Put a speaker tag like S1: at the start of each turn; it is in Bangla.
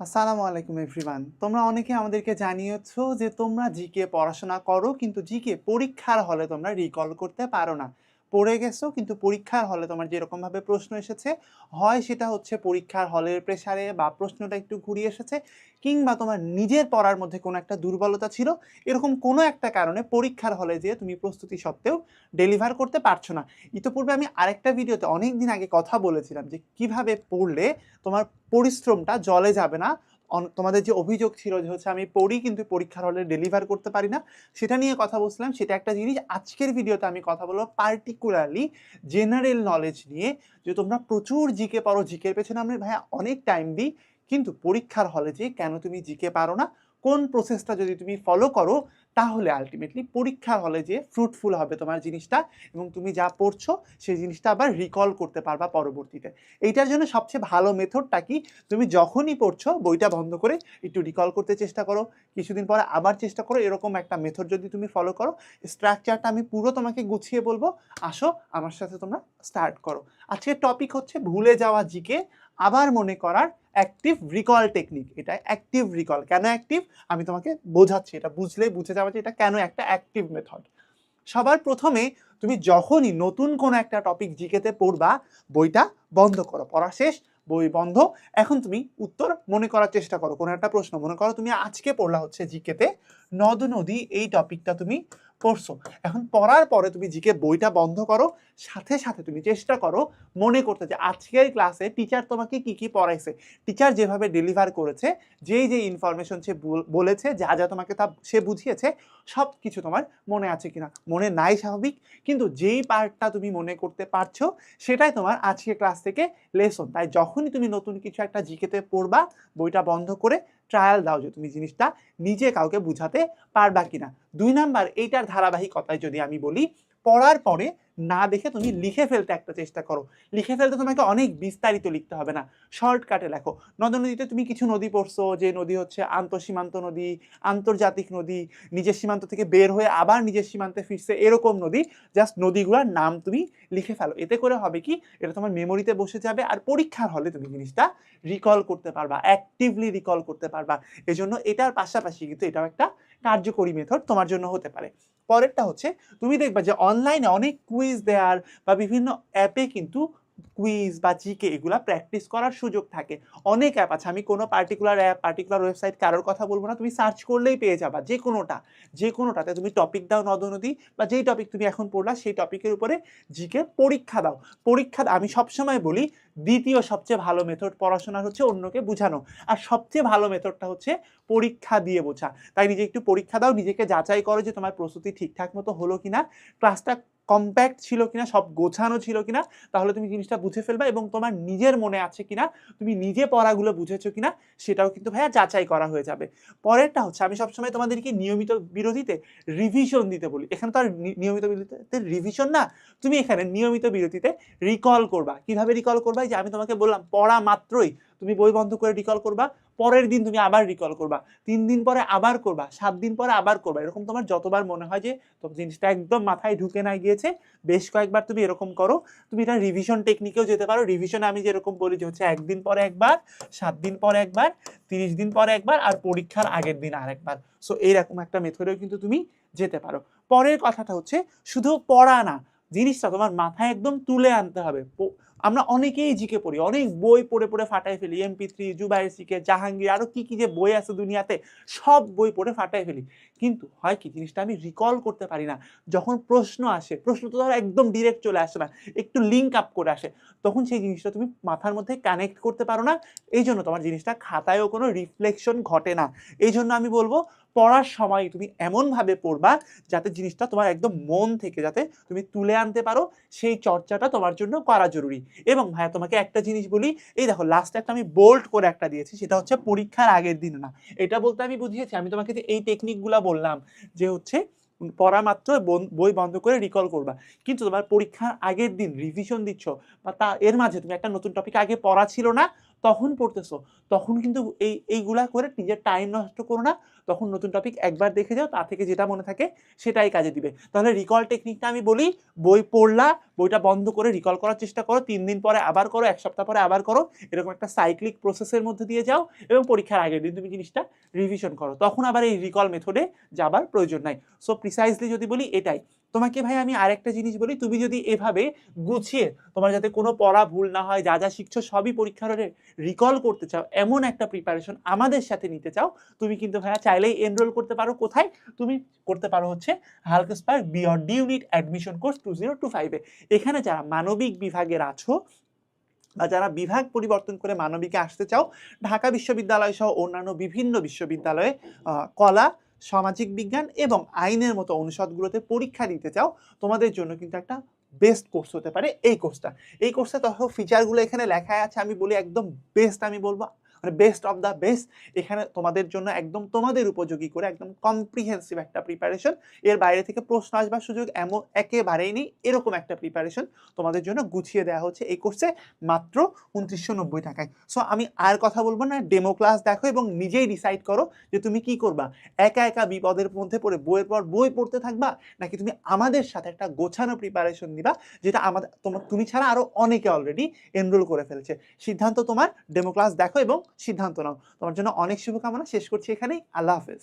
S1: আসসালামু আলাইকুম এভরিওয়ান। তোমরা অনেকে আমাদেরকে জানিয়েছ যে তোমরা জিকে পড়াশোনা করো, কিন্তু জিকে পরীক্ষার হলে তোমরা রিকল করতে পারো না। পড়ে গেছো, কিন্তু পরীক্ষার হলে তোমার যেরকমভাবে প্রশ্ন এসেছে, হয় সেটা হচ্ছে পরীক্ষার হলের প্রেসারে বা প্রশ্নটা একটু ঘুরিয়ে এসেছে, কিংবা তোমার নিজের পড়ার মধ্যে কোনো একটা দুর্বলতা ছিল, এরকম কোনো একটা কারণে পরীক্ষার হলে যেয়ে তুমি প্রস্তুতি সত্ত্বেও ডেলিভার করতে পারছ না। ইতোপূর্বে আমি আরেকটা ভিডিওতে অনেক দিন আগে কথা বলেছিলাম যে কীভাবে পড়লে তোমার পরিশ্রমটা জলে যাবে না তোমাদের যে অভিযোগ ছিল যে হচ্ছে আমি পড়ি কিন্তু পরীক্ষার হলে ডেলিভার করতে পারি না, সেটা নিয়ে কথা বলছিলাম। সেটা একটা জিনিস, আজকের ভিডিওতে আমি কথা বলব পার্টিকুলারলি জেনারেল নলেজ নিয়ে, যে তোমরা প্রচুর জিকে পারো, জিকের পেছনে আমরা ভাইয়া অনেক টাইম দিই, কিন্তু পরীক্ষার হলে যে কেন তুমি জিকে পারো না কোন প্রসেসটা যদি তুমি ফলো করো, তাহলে আলটিমেটলি পরীক্ষার হলে যে ফ্রুটফুল হবে তোমার জিনিসটা এবং তুমি যা পড়ছো, সেই জিনিসটা আবার রিকল করতে পারবা পরবর্তীতে। এইটার জন্য সবচেয়ে ভালো মেথডটা কি? তুমি যখনই পড়ছো, বইটা বন্ধ করে একটু রিকল করতে চেষ্টা করো। কিছুদিন পরে আবার চেষ্টা করো, এরকম একটা মেথড যদি তুমি ফলো করো স্ট্রাকচারটা আমি পুরো তোমাকে গুছিয়ে বলব, আসো আমার সাথে তোমরা স্টার্ট করো। আজকের টপিক হচ্ছে ভুলে যাওয়া জিকে, আবার মনে করার অ্যাক্টিভ রিকল টেকনিক এটা অ্যাক্টিভ রিকল কেন অ্যাক্টিভ আমি তোমাকে বোঝাচ্ছি, এটা বুঝলেই বুঝে যাওয়া যে এটা কেন একটা অ্যাক্টিভ মেথড সবার প্রথমে তুমি যখনই নতুন কোনো একটা টপিক জিকেতে পড়বা, বইটা বন্ধ করো, পড়া শেষ, বই বন্ধ। এখন তুমি উত্তর মনে করার চেষ্টা করো, কোনো একটা প্রশ্ন। মনে করো তুমি আজকে পড়লা হচ্ছে জিকেতে, নদ নদী, এই টপিকটা তুমি পড়ছো। এখন পড়ার পরে তুমি জিকে বইটা বন্ধ করো, সাথে সাথে তুমি চেষ্টা করো মনে করতে যে আজকের ক্লাসে টিচার তোমাকে কি কি পড়াইছে। টিচার যেভাবে ডেলিভার করেছে, যেই যে ইনফরমেশন সে বল- বলেছে, যা যা তোমাকে তা সে বুঝিয়েছে সব কিছু তোমার মনে আছে কিনা। মনে নাই স্বাভাবিক, কিন্তু যেই পার্টটা তুমি মনে করতে পারছ, সেটাই তোমার আজকে ক্লাস থেকে লেসন তাই যখনই তুমি নতুন কিছু একটা জিকেতে পড়বা, বইটা বন্ধ করে ট্রায়াল দাও যে তুমি জিনিসটা নিজে কাউকে বুঝাতে পারবা কিনা। দুই নাম্বার, এইটার ধারাবাহিকতায় যদি আমি বলি, পড়ার পরে না দেখে তুমি লিখে ফেলতে একটা চেষ্টা করো। লিখে ফেলতে তোমাকে অনেক বিস্তারিত লিখতে হবে না। শর্টকাটে লেখো। নদ নদীতে তুমি কিছু নদী পড়ছো, যে নদী হচ্ছে আন্তঃসীমান্ত নদী, আন্তর্জাতিক নদী, নিজের সীমান্ত থেকে বের হয়ে আবার নিজের সীমান্তে ফিরছে, এরকম নদী জাস্ট নদীগুলোর নাম তুমি লিখে ফেলো। এতে করে হবে কি, এটা তোমার মেমোরিতে বসে যাবে আর পরীক্ষার হলে তুমি জিনিসটা রিকল করতে পারবা অ্যাক্টিভলি রিকল করতে পারবা। এজন্য এটার পাশাপাশি কিন্তু এটাও একটা কার্যকরী মেথড তোমার জন্য হতে পারে। পরেরটা হচ্ছে, তুমি দেখবা যে অনলাইনে অনেক কুইজ দেয়ার বা বিভিন্ন অ্যাপে কিন্তু কুইজ বা জিকে এগুলা প্র্যাকটিস করার সুযোগ থাকে। অনেক অ্যাপ আছে, আমি কোনো পার্টিকুলার অ্যাপ পার্টিকুলার ওয়েবসাইট কারোর কথা বলব না, তুমি সার্চ করলেই পেয়ে যাবা যে কোনোটা যে কোনোটাতে তুমি টপিক দাও নদনদী বা যেই টপিক তুমি এখন পড়লা, সেই টপিকের উপরে জিকে পরীক্ষা দাও। পরীক্ষা আমি সবসময় বলি, দ্বিতীয় সবচেয়ে ভালো মেথড পড়াশোনার হচ্ছে অন্যকে বোঝানো। আর সবচেয়ে ভালো মেথডটা হচ্ছে পরীক্ষা দিয়ে বোঝা। তাই নিজে একটু পরীক্ষা দাও, নিজেকে যাচাই করো যে তোমার প্রস্তুতি ঠিকঠাক মতো হলো কিনা। ক্লাসটা কম্প্যাক্ট ছিল কিনা, সব গোছানো ছিল কিনা, তাহলে তুমি জিনিসটা বুঝে ফেলবা এবং তোমার নিজের মনে আছে কিনা, তুমি নিজে পড়াগুলো বুঝেছ কিনা, সেটাও কিন্তু ভাইয়া যাচাই করা হয়ে যাবে। পরেরটা হচ্ছে, আমি সবসময় তোমাদেরকে নিয়মিত বিরতিতে রিভিশন দিতে বলি। এখানে তো আর নিয়মিত বিরতিতে রিভিশন না, তুমি এখানে নিয়মিত বিরতিতে রিকল করবা। কীভাবে রিকল করবা? যে আমি তোমাকে বললাম, পড়া মাত্রই তুমি বই বন্ধ করে রিকল করবা, পরের দিন তুমি আবার রিকল করবা, তিন দিন পরে আবার করবা, সাত দিন পরে আবার করবা। এরকম তোমার যতবার মনে হয় যে তোমার জিনিসটা একদম মাথায় ঢুকে না গিয়েছে, বেশ কয়েকবার তুমি এরকম করো। তুমি এটা রিভিশন টেকনিকেও যেতে পারো। রিভিশনে আমি যেরকম বলি যে হচ্ছে একদিন পরে একবার, সাত দিন পরে একবার, তিরিশ দিন পরে একবার, আর পরীক্ষার আগের দিন আরেকবার। সো এইরকম একটা মেথডেও কিন্তু তুমি যেতে পারো। পরের কথাটা হচ্ছে শুধু পড়া না, জিনিসটা তোমার মাথায় একদম তুলে আনতে হবে। আমরা অনেকেই জিকে পড়ি, অনেক বই পড়ে পড়ে ফাটাই ফেলি এমপি থ্রি জুবাইর সিকে, জাহাঙ্গীর আরও কি কি যে বই আছে দুনিয়াতে, সব বই পড়ে ফাটাই ফেলি। কিন্তু হয় কি, জিনিসটা আমি রিকল করতে পারি না। যখন প্রশ্ন আসে, প্রশ্ন তো ধরো একদম ডিরেক্ট চলে আসে না, একটু লিঙ্ক আপ করে আসে, তখন সেই জিনিসটা তুমি মাথার মধ্যে কানেক্ট করতে পারো না। এই জন্য তোমার জিনিসটা খাতায়ও কোনো রিফ্লেকশন ঘটে না। এই জন্য আমি বলব পড়ার সময় তুমি এমনভাবে পড়বা যাতে জিনিসটা তোমার একদম মন থেকে যাতে তুমি তুলে আনতে পারো, সেই চর্চাটা তোমার জন্য করা জরুরি। এবং ভাইয়া, তোমাকে একটা জিনিস বলি, এই দেখো লাস্ট একটা আমি বোল্ড করে একটা দিয়েছি, সেটা হচ্ছে পরীক্ষার আগের দিন না। এটা বলতে আমি বুঝিয়েছি, আমি তোমাকে যে এই টেকনিকগুলো বললাম, যে হচ্ছে পড়া মাত্র বই বন্ধ করে রিকল করবা। কিন্তু তোমার পরীক্ষার আগের দিন রিভিশন দিচ্ছ, বা তা, এর মাঝে তুমি একটা নতুন টপিক আগে পড়া ছিল না তখন পড়তেছো। তখন কিন্তু এই, এইগুলা করে নিজের টাইম নষ্ট করো না। তখন নতুন টপিক একবার দেখে যাও তা থেকে যেটা মনে থাকে সেটাই কাজে দিবে। তাহলে রিকল টেকনিকটা আমি বলি, বই পড়লা, বইটা বন্ধ করে রিকল করার চেষ্টা করো, তিন দিন পরে আবার করো, এক সপ্তাহ পরে আবার করো, এরকম একটা সাইক্লিক প্রসেসের মধ্যে দিয়ে যাও এবং পরীক্ষার আগের দিন তুমি জিনিসটা রিভিশন করো। তখন আবার এই রিকল মেথডে যাবার প্রয়োজন নাই। সো প্রিসাইজলি যদি বলি এটাই। তোমাকে ভাই আমি আরেকটা জিনিস বলি, তুমি যদি এভাবে গুছিয়ে তোমার যাতে কোনো পড়া ভুল না হয়, যা যা শিখছো সবই পরীক্ষার রিকল করতে চাও, এমন একটা প্রিপারেশন আমাদের সাথে নিতে চাও, তুমি কিন্তু ভাইয়া চাইলেই এনরোল করতে পারো। কোথায়? তুমি করতে পারো হচ্ছে হালকেস্পার beyond the unit admission course two zero two ফাইভে এখানে যারা মানবিক বিভাগের আছো বা যারা বিভাগ পরিবর্তন করে মানবিকে আসতে চাও, ঢাকা বিশ্ববিদ্যালয় সহ অন্যান্য বিভিন্ন বিশ্ববিদ্যালয়ে কলা সামাজিক বিজ্ঞান এবং আইনের মতো অনুষদগুলোতে পরীক্ষা দিতে চাও, তোমাদের জন্য কিন্তু একটা বেস্ট কোর্স হতে পারে এই কোর্সটা এই কোর্সটা তখন ফিচারগুলো এখানে লেখা আছে, আমি বলি একদম বেস্ট আমি বলব। মানে বেস্ট অফ দ্য বেস্ট এখানে তোমাদের জন্য একদম তোমাদের উপযোগী করে একদম কম্প্রিহেন্সিভ একটা প্রিপারেশন এর বাইরে থেকে প্রশ্ন আসবার সুযোগ এমন একেবারেই নেই, এরকম একটা প্রিপারেশন তোমাদের জন্য গুছিয়ে দেওয়া হচ্ছে এই কোর্সে মাত্র উনত্রিশশো নব্বই টাকায়। সো আমি আর কথা বলব না ডেমো ক্লাস দেখো এবং নিজেই ডিসাইড করো যে তুমি কি করবা। একা একা বিপদের মধ্যে পড়ে বইয়ের পর বই পড়তে থাকবা, নাকি তুমি আমাদের সাথে একটা গোছানো প্রিপারেশন নিবা, যেটা আমাদের, তোমার, তুমি ছাড়া আরও অনেকে অলরেডি এনরোল করে ফেলছে। সিদ্ধান্ত তোমার ডেমো ক্লাস দেখো এবং সিদ্ধান্ত নাও। তোমার জন্য অনেক শুভকামনা। শেষ করছি এখানেই। আল্লাহ হাফেজ।